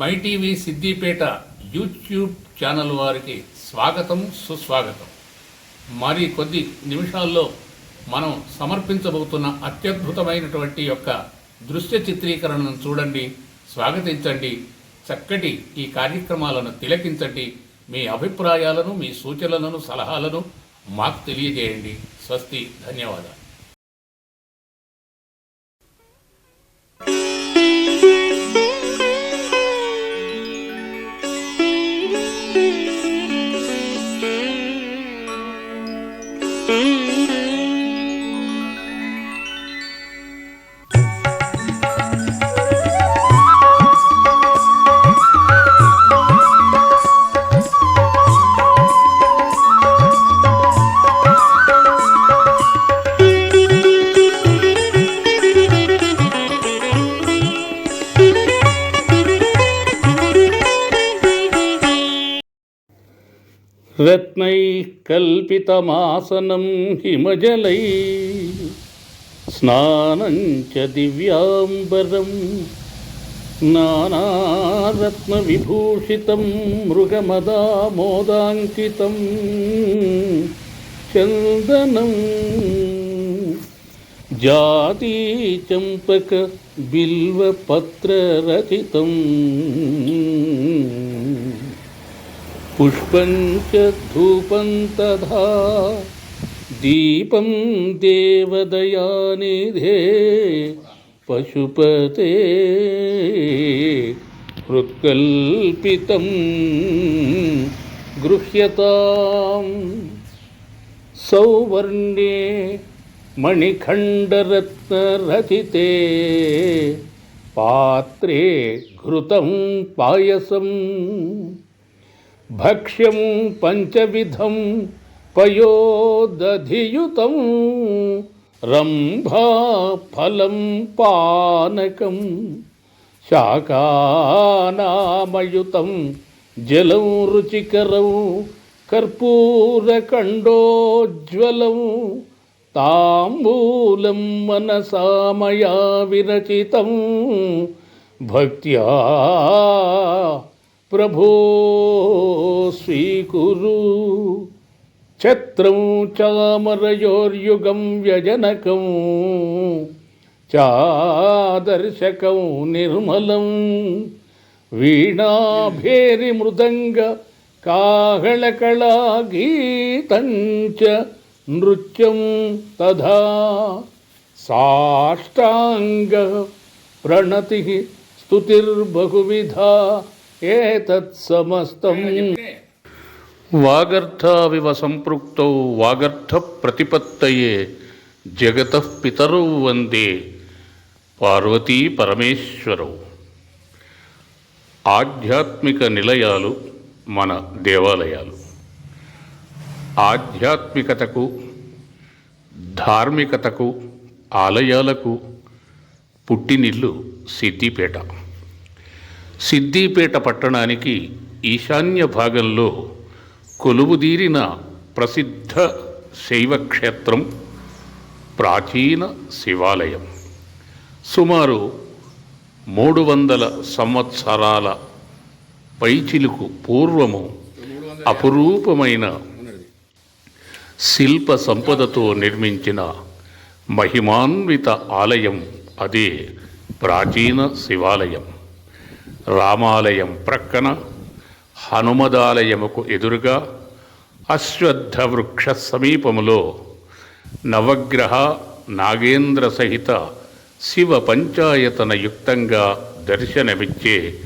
My TV Siddipet YouTube channel వారికి స్వాగతం సుస్వాగతం. మరి కొద్ది నిమిషాల్లో మనం సమర్పించబోతున్న అత్యద్భుతమైనటువంటి యొక్క దృశ్య చిత్రీకరణను చూడండి స్వాగతించండి చక్కటి ఈ కార్యక్రమాలను తిలకించండి మీ అభిప్రాయాలను మీ సూచనలను సలహాలను మాకు తెలియజేయండి. స్వస్తి కల్పితమాసనం హిమజలై స్నానం చ దివ్యాంబరం నానారత్నవిభూషితం మృగమదామోదాంకితం చందనం జాతి చంపక బిల్వపత్రరచితం. पुष्पं च धूपं तथा दीपं देवदयानिधे पशुपते हृत्कल्पितं गृह्यताम् सौवर्णे मणिखण्डरत्नरचिते पात्रे घृतं पायसम् భక్ష్యం పంచవిధం పయోదధియుతం రంభాఫలం పానకం శాకానామయుతం జలం రుచికరం కర్పూరకండోజ్వలం తాంబూలం మనసామయా విరచితం భక్త్యా ప్రభో స్వీకురు ఛత్రం చామరయోర్యుగం వ్యజనకం చాదర్శకం నిర్మలం. వీణాభేరి మృదంగ కాహళకళా గీతం చ నృత్యం తథా. సాష్టాంగ ప్రణతి స్తుతిర్బహువిధా ఏతత్సమస్తం వాగర్థావివ సంపృక్తౌ వాగర్థ ప్రతిపత్తయే జగత పితరౌ వందే పార్వతీ పరమేశ్వరౌ. ఆధ్యాత్మిక నిలయాలు మన దేవాలయాలు. ఆధ్యాత్మికతకు ధార్మికతకు ఆలయాలకు పుట్టినిల్లు సిద్దిపేట సిద్దిపేట పట్టణానికి ఈశాన్య భాగంలో కొలువుదీరిన ప్రసిద్ధ శైవక్షేత్రం ప్రాచీన శివాలయం. సుమారు మూడు వందల సంవత్సరాల పైచిలుకు పూర్వము అపురూపమైన శిల్ప సంపదతో నిర్మించిన మహిమాన్విత ఆలయం అదే ప్రాచీన శివాలయం. రామాలయం ప్రక్కన హనుమదాలయముకు ఎదురుగా అశ్వత్థ వృక్ష సమీపములో నవగ్రహ నాగేంద్ర సహిత శివ పంచాయతన యుక్తంగా దర్శనమిచ్చే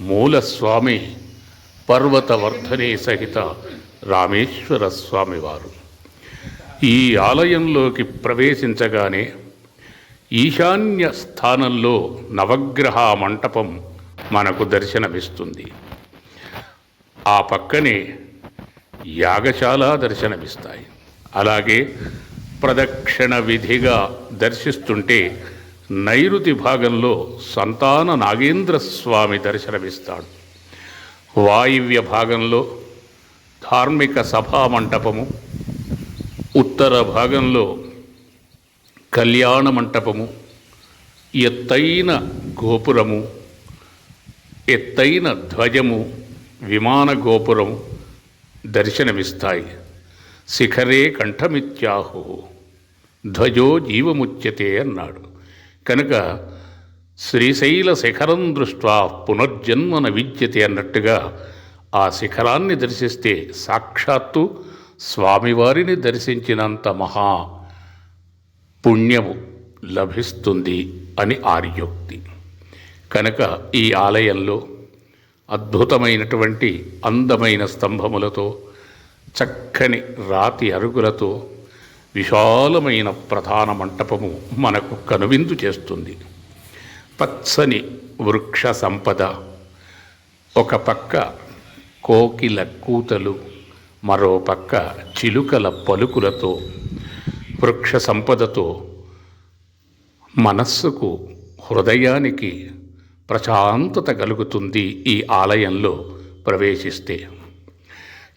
మూలస్వామి పర్వతవర్ధనే సహిత రామేశ్వర స్వామివారు. ఈ ఆలయంలోకి ప్రవేశించగానే ఈశాన్య స్థానంలో నవగ్రహ మంటపం మనకు దర్శనమిస్తుంది. ఆ పక్కనే యాగశాల దర్శనమిస్తాయి. అలాగే ప్రదక్షిణ విధిగా దర్శిస్తుంటే నైరుతి భాగంలో సంతాన నాగేంద్ర స్వామి దర్శనమిస్తాడు. వాయువ్య భాగంలో ధార్మిక సభా మంటపము ఉత్తర భాగంలో కళ్యాణ మంటపము ఎత్తైన గోపురము ఎత్తైన ధ్వజము విమాన గోపురం దర్శనమిస్తాయి. శిఖరే కంఠమిత్యాహు. ధ్వజో జీవముచ్యతే అన్నాడు. కనుక శ్రీశైల శిఖరం దృష్ట్యా పునర్జన్మన విద్యతే అన్నట్టుగా ఆ శిఖరాన్ని దర్శిస్తే సాక్షాత్తు స్వామివారిని దర్శించినంత మహా పుణ్యము లభిస్తుంది అని ఆర్యోక్తి. కనుక ఈ ఆలయంలో అద్భుతమైనటువంటి అందమైన స్తంభములతో చక్కని రాతి అరుగులతో విశాలమైన ప్రధాన మంటపము మనకు కనువిందు చేస్తుంది. పచ్చని వృక్ష సంపద ఒక పక్క కోకిల కూతలు మరో పక్క చిలుకల పలుకులతో వృక్ష సంపదతో మనస్సుకు హృదయానికి ప్రశాంతత కలుగుతుంది ఈ ఆలయంలో ప్రవేశిస్తే.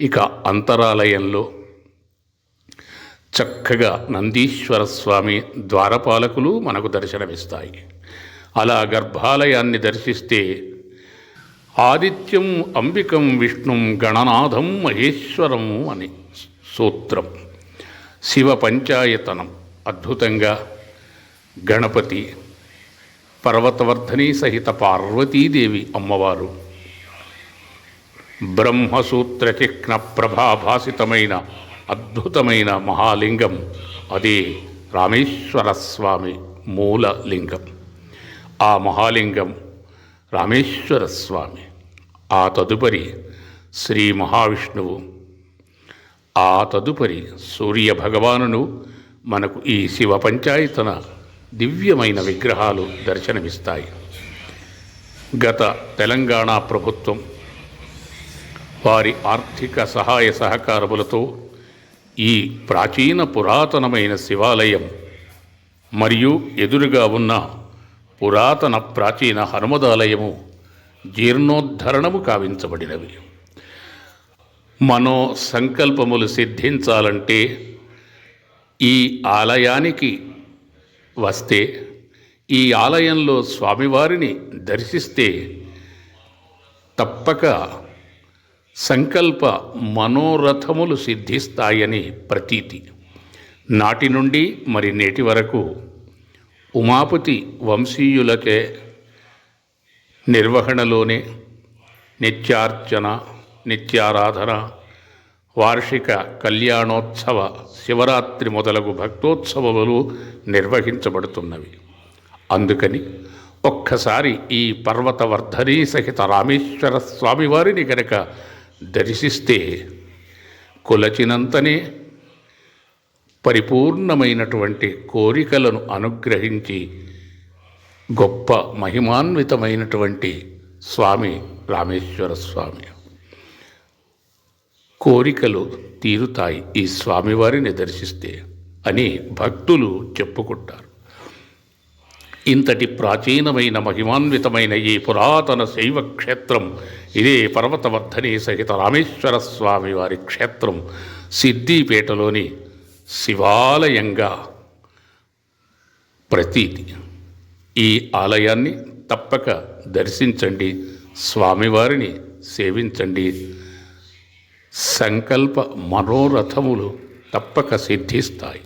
ఇక అంతరాలయంలో చక్కగా నందీశ్వర స్వామి ద్వారపాలకులు మనకు దర్శనమిస్తాయి. అలా గర్భాలయాన్ని దర్శిస్తే ఆదిత్యం అంబికం విష్ణుం గణనాథం మహేశ్వరం అని సూత్రం. శివ పంచాయతనం. అద్భుతంగా గణపతి పర్వతవర్ధని సహిత పార్వతీదేవి అమ్మవారు. బ్రహ్మసూత్ర చిహ్న ప్రభాభాసితమైన అద్భుతమైన మహాలింగం అదే రామేశ్వర స్వామి మూల లింగం ఆ మహాలింగం రామేశ్వర స్వామి ఆ తదుపరి శ్రీ మహావిష్ణువు ఆ తదుపరి సూర్య భగవానును మనకు ఈ శివ పంచాయతన దివ్యమైన విగ్రహాలు దర్శనమిస్తాయి. గత తెలంగాణ ప్రభుత్వం వారి ఆర్థిక సహాయ సహకారములతో ఈ ప్రాచీన పురాతనమైన శివాలయం మరియు ఎదురుగా ఉన్న పురాతన ప్రాచీన హనుమదాలయము జీర్ణోద్ధరణము కావించబడినవి. మనో సంకల్పములు సిద్ధించాలంటే ఈ ఆలయానికి వస్తే ఈ ఆలయంలో స్వామివారిని దర్శిస్తే తప్పక సంకల్ప మనోరథములు సిద్ధిస్తాయని ప్రతీతి. నాటి నుండి మరి నేటి వరకు ఉమాపతి వంశీయులకే నిర్వహణలోనే నిత్యార్చన నిత్యారాధన వార్షిక కళ్యాణోత్సవ శివరాత్రి మొదలగు భక్తోత్సవములు నిర్వహించబడుతున్నవి. అందుకని ఒక్కసారి ఈ పర్వతవర్ధనీ సహిత రామేశ్వర స్వామివారిని గనక దర్శిస్తే కొలచినంతనే పరిపూర్ణమైనటువంటి కోరికలను అనుగ్రహించి గొప్ప మహిమాన్వితమైనటువంటి స్వామి రామేశ్వర స్వామి. కోరికలు తీరుతాయి ఈ స్వామివారిని దర్శిస్తే అని భక్తులు చెప్పుకుంటారు. ఇంతటి ప్రాచీనమైన మహిమాన్వితమైన ఈ పురాతన శైవ క్షేత్రం ఇదే పర్వతవర్ధని సహిత రామేశ్వర స్వామి వారి క్షేత్రం సిద్దిపేటలోని శివాలయంగా ప్రతీతి. ఈ ఆలయాన్ని తప్పక దర్శించండి స్వామివారిని సేవించండి. సంకల్ప మనోరథములు తప్పక సిద్ధిస్తాయి.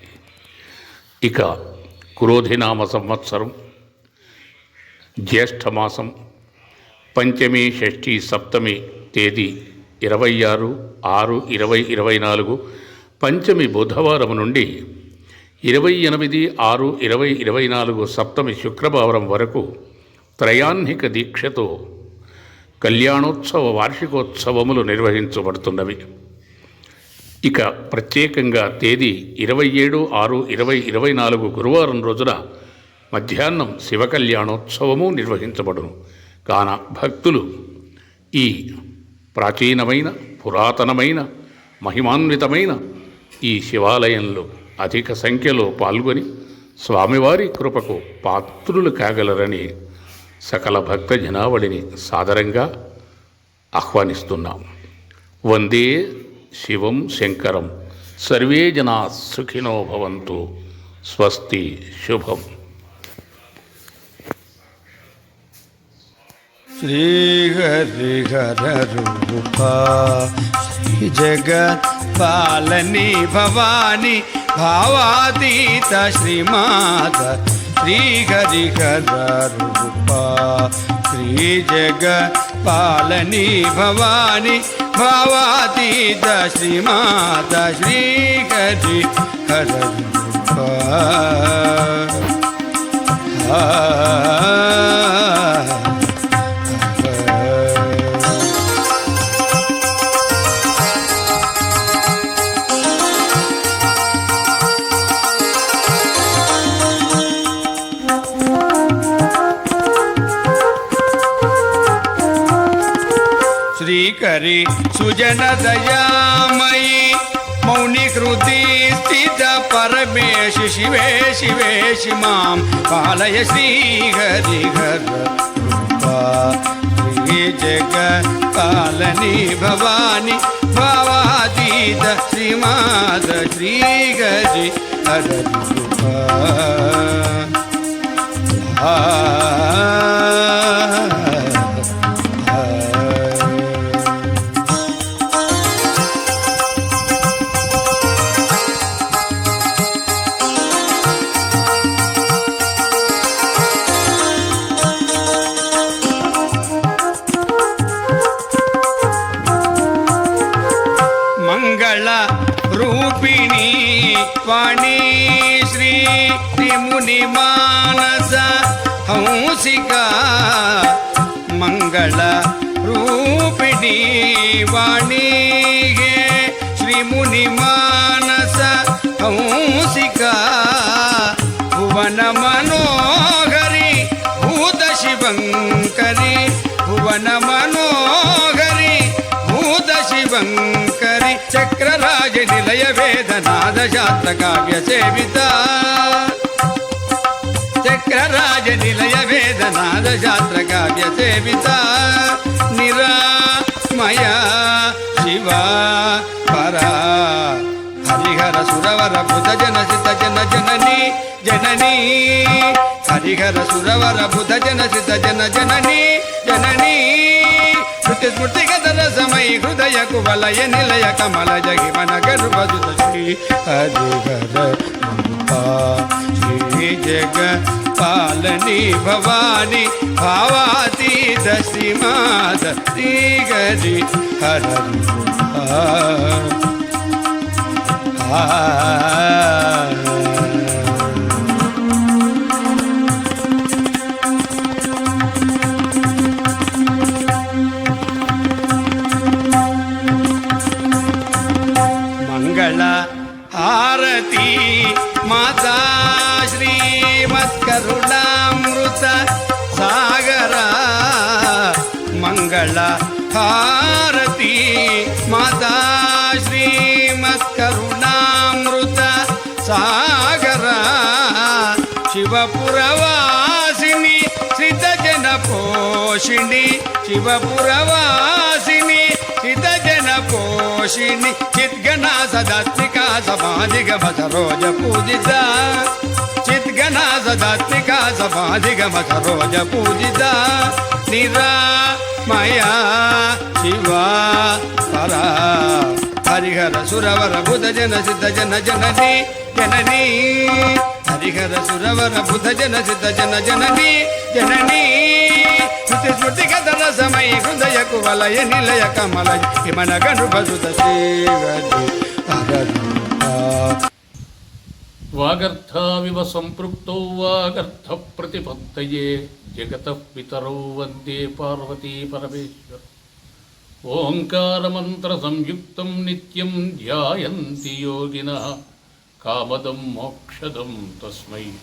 ఇక క్రోధినామ సంవత్సరం జ్యేష్ఠమాసం పంచమి షష్ఠి సప్తమి తేదీ ఇరవై ఆరు ఆరు ఇరవై ఇరవై నాలుగు పంచమి బుధవారం నుండి ఇరవై ఎనిమిది ఆరు ఇరవై ఇరవై నాలుగు సప్తమి శుక్రవారం వరకు త్రయాన్నిక దీక్షతో కళ్యాణోత్సవ వార్షికోత్సవములు నిర్వహించబడుతున్నవి. ఇక ప్రత్యేకంగా తేదీ ఇరవై ఏడు ఆరు ఇరవై ఇరవై నాలుగు గురువారం రోజున మధ్యాహ్నం శివ కళ్యాణోత్సవము నిర్వహించబడును. కాన భక్తులు ఈ ప్రాచీనమైన పురాతనమైన మహిమాన్వితమైన ఈ శివాలయంలో అధిక సంఖ్యలో పాల్గొని స్వామివారి కృపకు పాత్రులు కాగలరని సకల భక్త జనావళిని సాదరంగా ఆహ్వానిస్తున్నాం. వందే శివం శంకరం. సర్వే జనా సుఖినో భవంతు. స్వస్తి శుభం. భావాతీత శ్రీమాత శ్రీహరిహరూప శ్రీ జగ పాలని భవాని భావాతీత శ్రీమాత శ్రీహరి హరూప ఆ करि। सुजनदयामयि मौनिकृति स्थित परमेश शिवे शिवे शि मां पालय श्रीगरि गरी जग पालनि भवानी भवादिदश्री माद श्रीगरि वा వాణి శ్రీ ముని మానస హంసిక మంగళ రూపిణి వాణి శ్రీముని మానస హంసిక భువన మనోహరి భూత శివంకరి భువన మనోహరి భూత శివంకరి చక్రరాజ నిలయ వేదనాద శాస్త్ర కావ్య సేవిత. చక్రరాజ నిలయ వేదనాద శాస్త్ర కావ్య సేవిత. నిరామయ శివ పరా హరిహర సురవర బుధ జన సిత జన జనని జనని. హరిహర సురవర బుధ జన సిత జన జనని జననీ. శృతి స్మృతి గదర సమయ హృదయ కువలయ నిలయ కమల జగి మన గర్భజుత శ్రీ హరిహర రూపా శ్రీ జగ పాలని భవాని భావాతీత శ్రీమాత శ్రీ సాగర. శివపురవాసిని సిద్ధజన పోషిణి. శివపురవాసిని సిద్ధజన పోషిణి. చిద్గణ సమాధిగ మత రోజ పూజిత. చిద్గణ సమాధిగ మత రోజ పూజిత. నిరామయా శివ పరా. హరిహర సురవర బుధ జన సిద్ధ జన జనని జనని. హరిహర సురవర బుధ జన సిద్ధ జన జనని జనని. శృతి స్మృతి కథన సమయ హృదయ కువలయ నిలయ కమల హిమన గను వాగర్థావివ సంపృక్తౌ వాగర్థ ప్రతిపత్తయే జగత పితరౌ వందే పార్వతీ పరమేశ్వర. ఓంకారమంత్ర సంయుక్తం నిత్యం ధ్యాయంతి యోగిన. కామదం మోక్షదం తస్మై.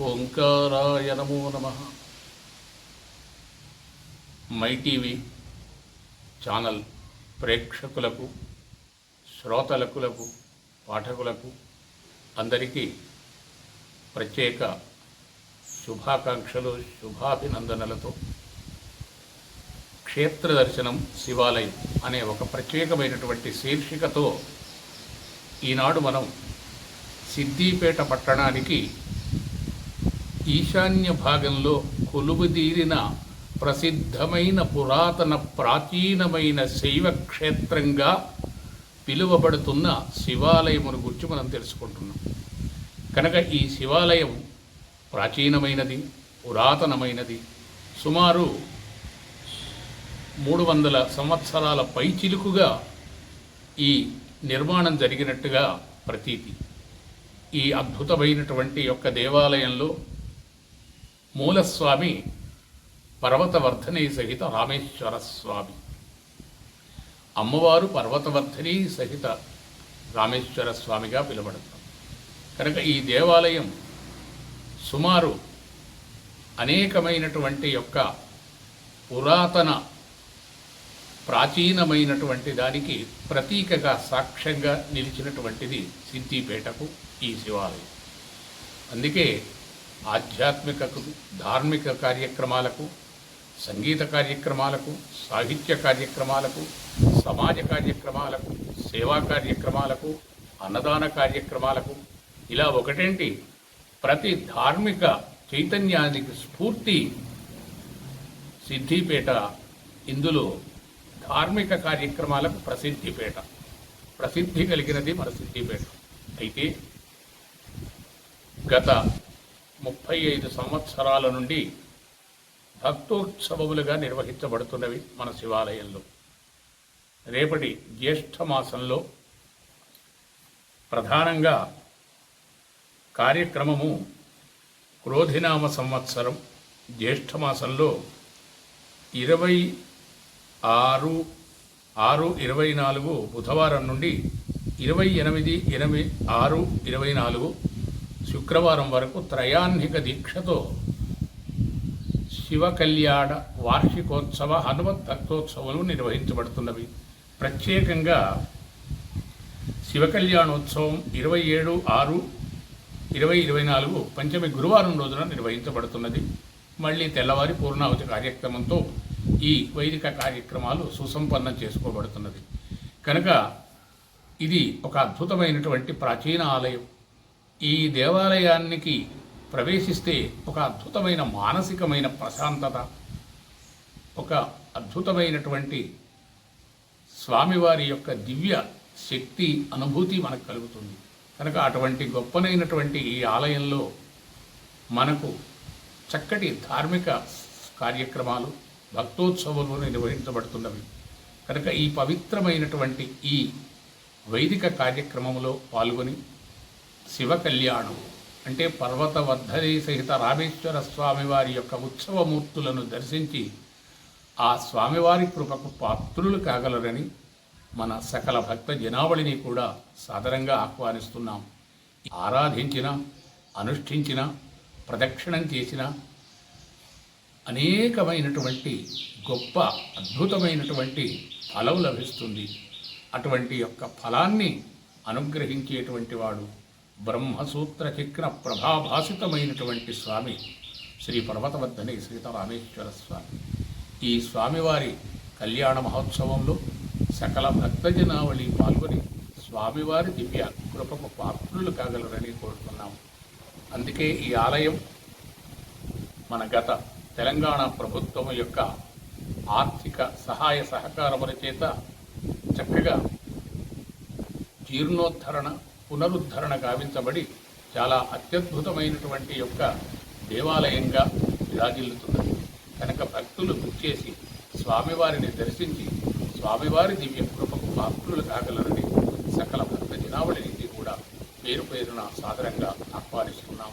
ఓంకారాయ నమో నమ. మై టీవీ ఛానల్ ప్రేక్షకులకు శ్రోతలకులకు పాఠకులకు అందరికీ ప్రత్యేక శుభాకాంక్షలు శుభాభినందనలతో క్షేత్ర దర్శనం శివాలయం అనే ఒక ప్రత్యేకమైనటువంటి శీర్షికతో ఈనాడు మనం సిద్దిపేట పట్టణానికి ఈశాన్య భాగంలో కొలువుదీరిన ప్రసిద్ధమైన పురాతన ప్రాచీనమైన శైవ క్షేత్రంగా పిలువబడుతున్న శివాలయమును గురించి మనం తెలుసుకుంటున్నాం. కనుక ఈ శివాలయం ప్రాచీనమైనది పురాతనమైనది సుమారు మూడు వందల సంవత్సరాల పైచిలుకుగా ఈ నిర్మాణం జరిగినట్టుగా ప్రతీతి. ఈ అద్భుతమైనటువంటి యొక్క దేవాలయంలో మూలస్వామి పర్వతవర్ధనీ సహిత రామేశ్వర స్వామి. అమ్మవారు పర్వతవర్ధని సహిత రామేశ్వర స్వామిగా పిలువబడతారు. కనుక ఈ దేవాలయం సుమారు అనేకమైనటువంటి యొక్క పురాతన ప్రాచీనమైనటువంటి దానికి ప్రతీకగా సాక్ష్యంగా నిలిచినటువంటిది సిద్ధిపేటకు ఈ శివాలయం. అందుకే ఆధ్యాత్మికకు ధార్మిక కార్యక్రమాలకు సంగీత కార్యక్రమాలకు సాహిత్య కార్యక్రమాలకు సమాజ కార్యక్రమాలకు సేవా కార్యక్రమాలకు అన్నదాన కార్యక్రమాలకు ఇలా ఒకటేంటి? ప్రతి ధార్మిక చైతన్యానికి స్ఫూర్తి సిద్ధిపేట ఇందులో ధార్మిక కార్యక్రమాలకు ప్రసిద్ధిపేట. ప్రసిద్ధి కలిగినది మన సిద్ధిపేట అయితే గత ముప్పై ఐదు సంవత్సరాల నుండి భక్తోత్సవములుగా నిర్వహించబడుతున్నవి మన శివాలయంలో. రేపటి జ్యేష్ఠ మాసంలో ప్రధానంగా కార్యక్రమము క్రోధినామ సంవత్సరం జ్యేష్ఠ మాసంలో ఇరవై ఆరు ఆరు ఇరవై నాలుగు బుధవారం నుండి ఇరవై ఎనిమిది ఎనిమిది ఆరు ఇరవై నాలుగు శుక్రవారం వరకు త్రయాన్నిక దీక్షతో శివకళ్యాణ వార్షికోత్సవ హనుమత్ భక్తోత్సవాలు నిర్వహించబడుతున్నవి. ప్రత్యేకంగా శివకళ్యాణోత్సవం ఇరవై ఏడు ఆరు ఇరవై ఇరవై నాలుగు పంచమి గురువారం రోజున నిర్వహించబడుతున్నది. మళ్ళీ తెల్లవారి పూర్ణావతి కార్యక్రమంతో ఈ వైదిక కార్యక్రమాలు సుసంపన్నం చేసుకోబడుతున్నది. కనుక ఇది ఒక అద్భుతమైనటువంటి ప్రాచీన ఆలయం. ఈ దేవాలయానికి ప్రవేశిస్తే ఒక అద్భుతమైన మానసికమైన ప్రశాంతత ఒక అద్భుతమైనటువంటి స్వామివారి యొక్క దివ్య శక్తి అనుభూతి మనకు కలుగుతుంది. కనుక అటువంటి గొప్పనైనటువంటి ఈ ఆలయంలో మనకు చక్కటి ధార్మిక కార్యక్రమాలు భక్తోత్సవంలో నిర్వహించబడుతున్నవి. కనుక ఈ పవిత్రమైనటువంటి ఈ వైదిక కార్యక్రమంలో పాల్గొని శివ కళ్యాణం అంటే పర్వతవర్ధని సహిత రామేశ్వర స్వామివారి యొక్క ఉత్సవమూర్తులను దర్శించి ఆ స్వామివారి కృపకు పాత్రులు కాగలరని మన సకల భక్త జనావళిని కూడా సాదరంగా ఆహ్వానిస్తున్నాం. ఆరాధించిన అనుష్ఠించిన ప్రదక్షిణం చేసిన అనేకమైనటువంటి గొప్ప అద్భుతమైనటువంటి ఫలం లభిస్తుంది. అటువంటి యొక్క ఫలాన్ని అనుగ్రహించేటువంటి వాడు బ్రహ్మసూత్ర చక్ర ప్రభాభాసితమైనటువంటి స్వామి శ్రీ పర్వతవర్ధని సీతారామేశ్వర స్వామి. ఈ స్వామివారి కళ్యాణ మహోత్సవంలో సకల భక్తజనావళి పాల్గొని స్వామివారి దివ్య కృపకు పాత్రులు కాగలరని కోరుతున్నాము అందుకే ఈ ఆలయం మన గత తెలంగాణ ప్రభుత్వం యొక్క ఆర్థిక సహాయ సహకారముల చేత చక్కగా జీర్ణోద్ధరణ పునరుద్ధరణ గావించబడి చాలా అత్యద్భుతమైనటువంటి యొక్క దేవాలయంగా విరాజిల్లుతున్నది. కనుక భక్తులు చేసి స్వామివారిని దర్శించి స్వామివారి దివ్య కృపకు పాత్రులు కాగలరని సకల భక్త జనావళిని కూడా పేరు పేరున సాదరంగా ఆహ్వానిస్తున్నాం.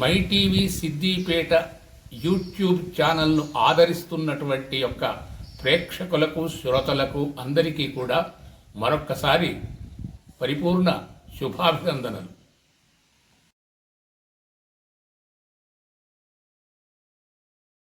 మై టీవీ సిద్దిపేట యూట్యూబ్ ఛానల్ను ఆదరిస్తున్నటువంటి యొక్క ప్రేక్షకులకు శ్రోతలకు అందరికీ కూడా మరొక్కసారి పరిపూర్ణ శుభాభినందనలు.